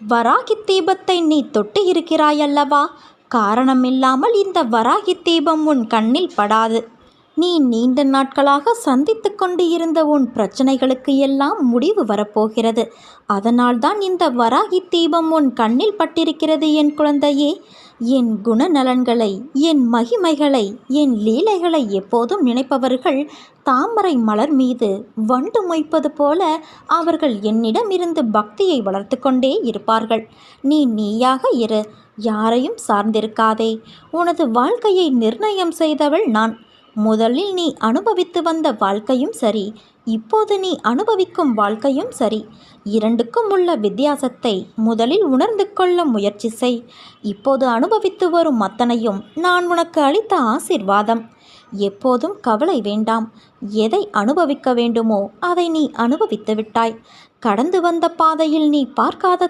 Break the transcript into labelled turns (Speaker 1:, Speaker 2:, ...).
Speaker 1: வராகி தீபத்தை நீ தொட்டு இருக்கிறாயல்லவா? காரணமில்லாமல் இந்த வராகி தீபம் உன் கண்ணில் படாது. நீ நீண்ட நாட்களாக சந்தித்து கொண்டு இருந்த உன் பிரச்சனைகளுக்கு எல்லாம் முடிவு வரப்போகிறது. அதனால்தான் இந்த வராகி தீபம் உன் கண்ணில் பட்டிருக்கிறது என் குழந்தையே. என் குணநலன்களை என் மகிமைகளை என் லீலைகளை எப்போதும் நினைப்பவர்கள் தாமரை மலர் மீது வண்டு மொய்ப்பது போல அவர்கள் என்னிடமிருந்து பக்தியை வளர்த்து கொண்டே இருப்பார்கள். நீ நீயாக இரு யாரையும் சார்ந்திருக்காதே. உனது வாழ்க்கையை நிர்ணயம் செய்தவள் நான். முதலில் நீ அனுபவித்து வந்த வாழ்க்கையும் சரி இப்போது நீ அனுபவிக்கும் வாழ்க்கையும் சரி. இரண்டுக்கும் உள்ள வித்தியாசத்தை முதலில் உணர்ந்து கொள்ள முயற்சி செய். இப்போது அனுபவித்து வரும் அத்தனையும் நான் உனக்கு அளித்த ஆசிர்வாதம். எப்போதும் கவலை வேண்டாம். எதை அனுபவிக்க வேண்டுமோ அதை நீ அனுபவித்து விட்டாய். கடந்து வந்த பாதையில் நீ பார்க்காத